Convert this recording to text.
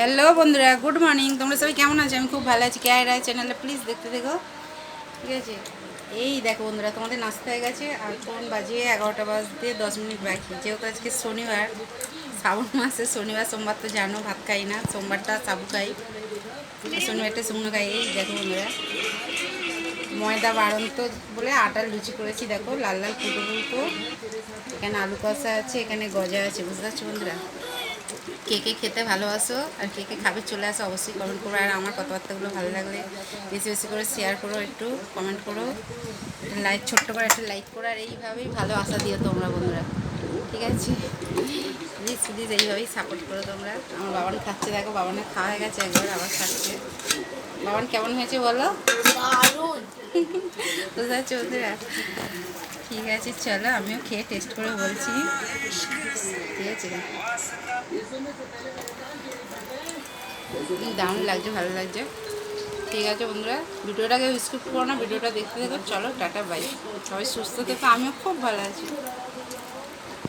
Hello বন্ধুরা good morning তোমরা সবাই কেমন আছো? আমি খুব ভালো আছি। কে রায় চ্যানেলে প্লিজ দেখতে দেখো ঠিক আছে? এই দেখো বন্ধুরা, তোমাদের নাস্তা হয়ে গেছে। আর কোন বাজে এগারোটা বাজতে দশ মিনিট বাকি। যেহেতু আজকে শনিবার, শ্রাবণ মাসে শনিবার, সোমবার তো জানো, ভাত খাই না। সোমবারটা সাবু খাই। শনিবারটা শুকনো খাই। এই দেখো বন্ধুরা, ময়দা বাড়ন্ত বলে আটার লুচি করেছি। দেখো, লাল লাল ফুটো ফুটো। এখানে আলু কষা আছে, এখানে গজা আছে। বুঝতে পারছ বন্ধুরা? কে কে খেতে ভালোবাসো আর কে কে খাবে চলে আসো অবশ্যই কমেন্ট করো। আর আমার কথাবার্তাগুলো ভালো লাগলে বেশি বেশি করে শেয়ার করো একটু কমেন্ট করো। লাইক ছোট্ট করে একটা লাইক করো। আর এইভাবেই ভালো আশা দিও তোমরা বন্ধুরা। ঠিক আছে? প্লিজ প্লিজ এইভাবেই সাপোর্ট করো তোমরা। আমার বাবান খাচ্ছে দেখো বাবানের খাওয়া হয়ে গেছে একবার আবার খাচ্ছে। বাবান কেমন হয়েছে বলো? দারুণ। বুঝতে পারছ বন্ধুরা ঠিক আছে, চলো আমিও খেয়ে টেস্ট করে বলছি। ঠিক আছে। দারুণ লাগছে, ভালো লাগছে। ঠিক আছে বন্ধুরা ভিডিওটাকে স্কিপ করো না, ভিডিওটা দেখতে দেখো চলো, টাটা বাই সবাই সুস্থ থেকো, আমিও খুব ভালো আছি।